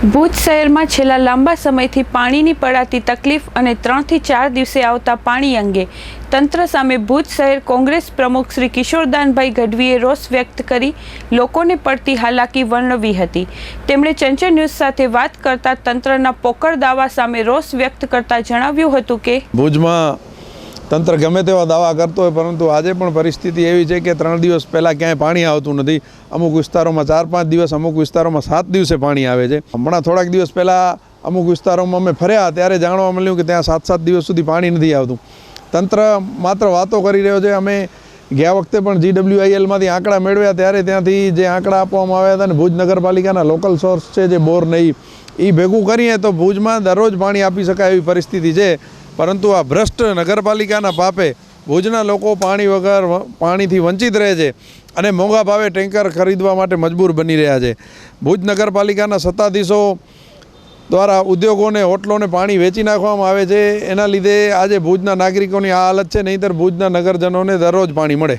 ભુજ શહેરમાં છેલ્લા લાંબા સમયથી પાણીની પડાતી તકલીફ અને ત્રણથી ચાર દિવસે આવતા પાણી અંગે તંત્ર સામે ભુજ શહેર કોંગ્રેસ પ્રમુખ શ્રી કિશોરદાનભાઈ ગઢવીએ રોષ વ્યક્ત કરી લોકોને પડતી હાલાકી વર્ણવી હતી. તેમણે ચંચળ ન્યૂઝ સાથે વાત કરતા તંત્રના પોકળ દાવા સામે રોષ વ્યક્ત કરતા જણાવ્યું હતું કે ભુજમાં તંત્ર ગમે તેવા દાવા કરતો હોય, પરંતુ આજે પણ પરિસ્થિતિ એવી છે કે ત્રણ દિવસ પહેલાં ક્યાંય પાણી આવતું નથી. અમુક વિસ્તારોમાં ચાર પાંચ દિવસ, અમુક વિસ્તારોમાં સાત દિવસે પાણી આવે છે. હમણાં થોડાક દિવસ પહેલાં અમુક વિસ્તારોમાં અમે ફર્યા, ત્યારે જાણવા મળ્યું કે ત્યાં સાત સાત દિવસ સુધી પાણી નથી આવતું. તંત્ર માત્ર વાતો કરી રહ્યો છે. અમે ગયા વખતે પણ જીડબ્લ્યુઆઈએલમાંથી આંકડા મેળવ્યા, ત્યારે ત્યાંથી જે આંકડા આપવામાં આવ્યા હતા ને ભુજ નગરપાલિકાના લોકલ સોર્સ છે જે બોર નહીં એ ભેગું કરીએ તો ભુજમાં દરરોજ પાણી આપી શકાય એવી પરિસ્થિતિ છે. પરંતુ આ ભ્રષ્ટ નગરપાલિકાના પાપે ભુજના લોકો પાણી વગર પાણીથી વંચિત રહે છે અને મોંઘા ભાવે ટેન્કર ખરીદવા માટે મજબૂર બની રહ્યા છે. ભુજ નગરપાલિકાના સત્તાધીશો દ્વારા ઉદ્યોગોને, હોટલોને પાણી વેચી નાખવામાં આવે છે. એના લીધે આજે ભુજના નાગરિકોની આ હાલત છે, નહીંતર ભુજના નગરજનોને દરરોજ પાણી મળે.